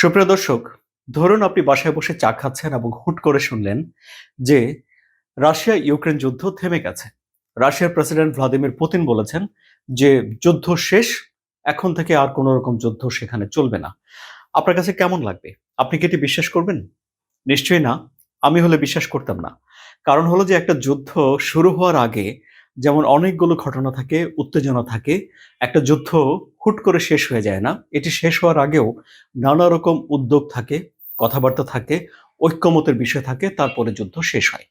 সুপ্রিয় দর্শক, ধরুন আপনি বাসায় বসে চা খাচ্ছেন এবং হুট করে শুনলেন যে রাশিয়া ইউক্রেন যুদ্ধ থেমে গেছে। রাশিয়ার প্রেসিডেন্ট ভ্লাদিমির পুতিন বলেছেন যে যুদ্ধ শেষ, এখন থেকে আর কোনো রকম যুদ্ধ সেখানে চলবে না। আপনার কাছে কেমন লাগবে? আপনি কি এটি বিশ্বাস করবেন? নিশ্চয়ই না। আমি হলে বিশ্বাস করতাম না। কারণ হলো যে একটা যুদ্ধ শুরু হওয়ার আগে যেমন অনেকগুলো ঘটনা থাকে, উত্তেজনা থাকে, একটা যুদ্ধ হুট করে শেষ হয়ে যায় না। এটি শেষ হওয়ার আগেও নানা রকম উদ্যোগ থাকে, কথাবার্তা থাকে, ঐক্যমতের বিষয় থাকে, তারপরে যুদ্ধ শেষ হয়।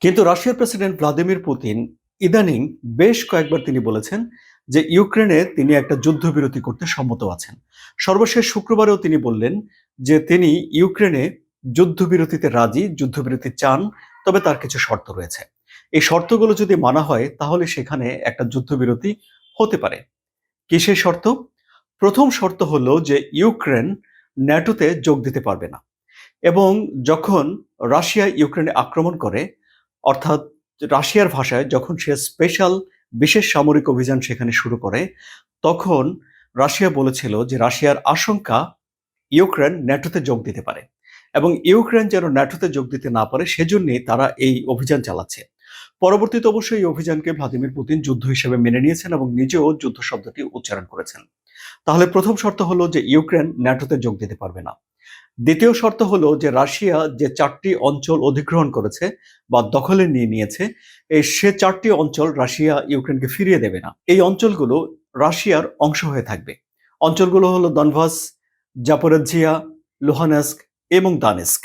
কিন্তু রাশিয়ার প্রেসিডেন্ট ভ্লাদিমির পুতিন ইদানিং বেশ কয়েকবার তিনি বলেছেন যে ইউক্রেনে তিনি একটা যুদ্ধবিরতি করতে সম্মত আছেন। সর্বশেষ শুক্রবারেও তিনি বললেন যে তিনি ইউক্রেনে যুদ্ধবিরতিতে রাজি, যুদ্ধবিরতি চান, তবে তার কিছু শর্ত রয়েছে। এই শর্তগুলো যদি মানা হয়, তাহলে সেখানে একটা যুদ্ধবিরতি হতে পারে। কি সেই শর্ত? প্রথম শর্ত হলো যে ইউক্রেন ন্যাটোতে যোগ দিতে পারবে না এবং যখন রাশিয়া ইউক্রেনে আক্রমণ করে, অর্থাৎ রাশিয়ার ভাষায় যখন সে স্পেশাল বিশেষ সামরিক অভিযান সেখানে শুরু করে, তখন রাশিয়া বলেছিল যে রাশিয়ার আশঙ্কা ইউক্রেন ন্যাটোতে যোগ দিতে পারে এবং ইউক্রেন যেন ন্যাটোতে যোগ দিতে না পারে, সেজন্যই তারা এই অভিযান চালাচ্ছে। পরবর্তীতে অবশ্যই এই অভিযানকে ভ্লাদিমির পুতিন যুদ্ধ হিসেবে মেনে নিয়েছেন এবং নিজেও যুদ্ধ শব্দটি উচ্চারণ করেছেন। তাহলে প্রথম শর্ত হলো যে ইউক্রেন ন্যাটোতে যোগ দিতে পারবে না। দ্বিতীয় শর্ত হলো যে রাশিয়া যে চারটি অঞ্চল অধিগ্রহণ করেছে বা দখলে নিয়ে নিয়েছে এই সে চারটি অঞ্চল রাশিয়া ইউক্রেনকে ফিরিয়ে দেবে না। এই অঞ্চলগুলো রাশিয়ার অংশ হয়ে থাকবে। অঞ্চলগুলো হলো দনভাস জাপোরেজিয়া লুহানেস্ক এবং দানেস্ক।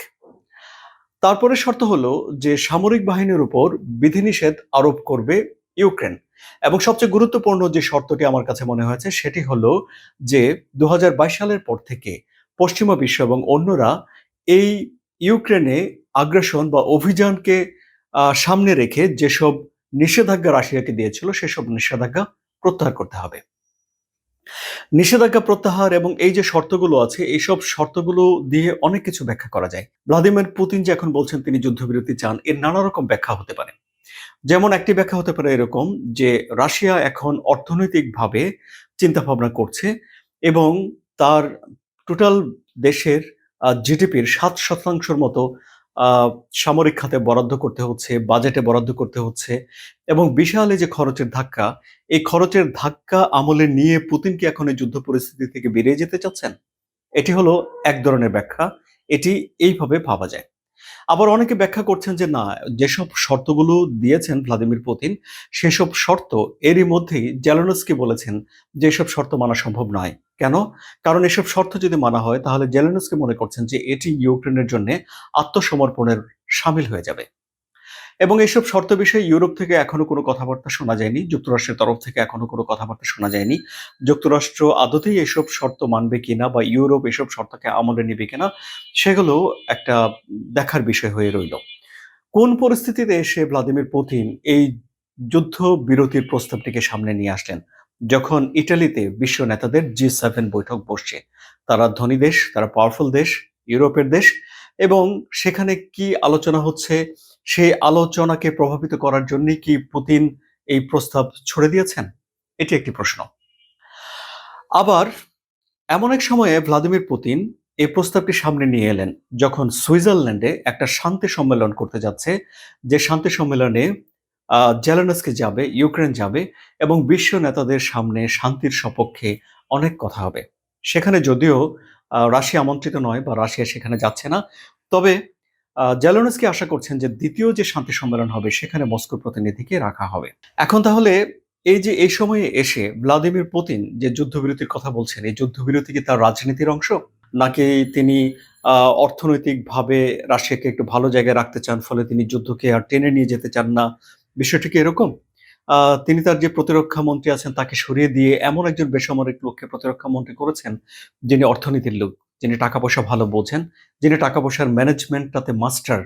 তারপরে শর্ত হলো যে সামরিক বাহিনীর উপর বিধিনিষেধ আরোপ করবে ইউক্রেন। এবং সবচেয়ে গুরুত্বপূর্ণ যে শর্তটি আমার কাছে মনে হয়েছে, সেটি হলো যে দু হাজার বাইশ সালের পর থেকে পশ্চিমা বিশ্ব এবং অন্যরা এই ইউক্রেনে আগ্রাসন বা অভিযানকে সামনে রেখে যেসব নিষেধাজ্ঞা রাশিয়াকে দিয়েছিল, সেসব নিষেধাজ্ঞা প্রত্যাহার করতে হবে। নিষেধাজ্ঞা প্রত্যাহার এবং এই যে শর্তগুলো আছে এইসব শর্তগুলো দিয়ে অনেক কিছু ব্যাখ্যা করা যায়। ভ্লাদিমির পুতিন যে এখন বলছেন তিনি যুদ্ধবিরতি চান, এর নানা রকম ব্যাখ্যা হতে পারে। যেমন একটি ব্যাখ্যা হতে পারে এরকম যে, রাশিয়া এখন অর্থনৈতিকভাবে চিন্তা ভাবনা করছে এবং তার টোটাল দেশের জিডিপির সাত শতাংশের মতো সামরিক খাতে বরাদ্দ করতে হচ্ছে, বাজেটে বরাদ্দ করতে হচ্ছে এবং বিশাল এই যে খরচের ধাক্কা, এই খরচের ধাক্কা আমলে নিয়ে পুতিন কি এখন এই যুদ্ধ পরিস্থিতি থেকে বেরিয়ে যেতে চাচ্ছেন? এটি হলো এক ধরনের ব্যাখ্যা, এটি এইভাবে ভাবা যায়। আবার অনেকে ব্যাখ্যা করছেন যে না, যেসব শর্তগুলো দিয়েছেন ভ্লাদিমির পুতিন, সেসব শর্ত এরই মধ্যেই জেলেনস্কি বলেছেন যে এসব শর্ত মানা সম্ভব নয়। কেন? কারণ এসব শর্ত যদি মানা হয়, তাহলে জেলেনস্কি মনে করছেন যে এটি ইউক্রেনের জন্য আত্মসমর্পণের সামিল হয়ে যাবে। এবং এইসব শর্ত বিষয়ে ইউরোপ থেকে এখনও কোনো কথাবার্তা শোনা যায়নি, যুক্তরাষ্ট্রের তরফ থেকে এখনও কোনো কথাবার্তা শোনা যায়নি। যুক্তরাষ্ট্র আদতেই এসব শর্ত মানবে কিনা বা ইউরোপ এসব শর্তকে আমলে নেবে কিনা, সেগুলো একটা দেখার বিষয় হয়ে রইল। কোন পরিস্থিতিতে এসে ভ্লাদিমির পুতিন এই যুদ্ধ বিরতির প্রস্তাবটিকে সামনে নিয়ে আসলেন? যখন ইটালিতে বিশ্ব নেতাদের জি সেভেন বৈঠক বসছে, তারা ধনী দেশ, তারা পাওয়ারফুল দেশ, ইউরোপের দেশ, এবং সেখানে কি আলোচনা হচ্ছে, সেই আলোচনাকে প্রভাবিত করার জন্য কি পুতিন এই প্রস্তাব ছড়ে দিয়েছেন? এটি একটি প্রশ্ন। আবার এমন এক সময়ে ভ্লাদিমির পুতিন এই প্রস্তাবটি সামনে নিয়ে এলেন, যখন সুইজারল্যান্ডে একটা শান্তি সম্মেলন করতে যাচ্ছে, যে শান্তি সম্মেলনে জেলেনস্কে যাবে, ইউক্রেন যাবে এবং বিশ্ব নেতাদের সামনে শান্তির সপক্ষে অনেক কথা হবে। সেখানে যদিও রাশিয়া আমন্ত্রিত নয় বা রাশিয়া সেখানে যাচ্ছে না, তবে জেলোনস্কি আশা করছেন যে দ্বিতীয় যে শান্তি সম্মেলন হবে সেখানে মস্কোর প্রতিনিধিকে রাখা হবে। এখন তাহলে, এই যে এই সময়ে এসে ভ্লাদিমির পুতিন যে যুদ্ধবিরতির কথা বলছেন, এই যুদ্ধবিরতি কি তার রাজনীতির অংশ? নাকি তিনি অর্থনৈতিকভাবে রাশিয়াকে একটু ভালো জায়গায় রাখতে চান, ফলে তিনি যুদ্ধকে আর টেনে নিয়ে যেতে চান না? বিষয়টি কি এরকম? তিনি তার যে প্রতিরক্ষা মন্ত্রী আছেন তাকে সরিয়ে দিয়ে এমন একজন বেসামরিক লোককে প্রতিরক্ষা মন্ত্রী করেছেন যিনি অর্থনীতির লোক, যিনি টাকা পয়সা ভালো বোঝেন, যিনি টাকা পয়সার ম্যানেজমেন্টটাতে মাস্টার।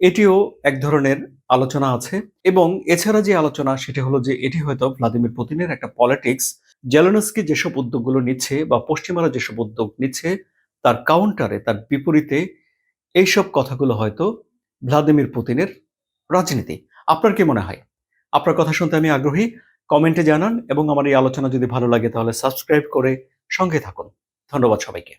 এটিও এক ধরনের আলোচনা আছে এবং এছাড়া যে আলোচনা সেটি হলো যে এটি হয়তো ভ্লাদিমির পুতিনের একটা পলিটিক্স। জেলেনস্কি যেসব উদ্যোগগুলো নিচ্ছে বা পশ্চিমারা যেসব উদ্যোগ নিচ্ছে, তার কাউন্টারে তার বিপরীতে এইসব কথাগুলো হয়তো ভ্লাদিমির পুতিনের রাজনীতি। আপনার কি মনে হয়? আপনার কথা শুনতে আমি আগ্রহী। কমেন্টে জানান এবং আমার এই আলোচনা যদি ভালো লাগে তাহলে সাবস্ক্রাইব করে সঙ্গে থাকুন। ধন্যবাদ সবাইকে।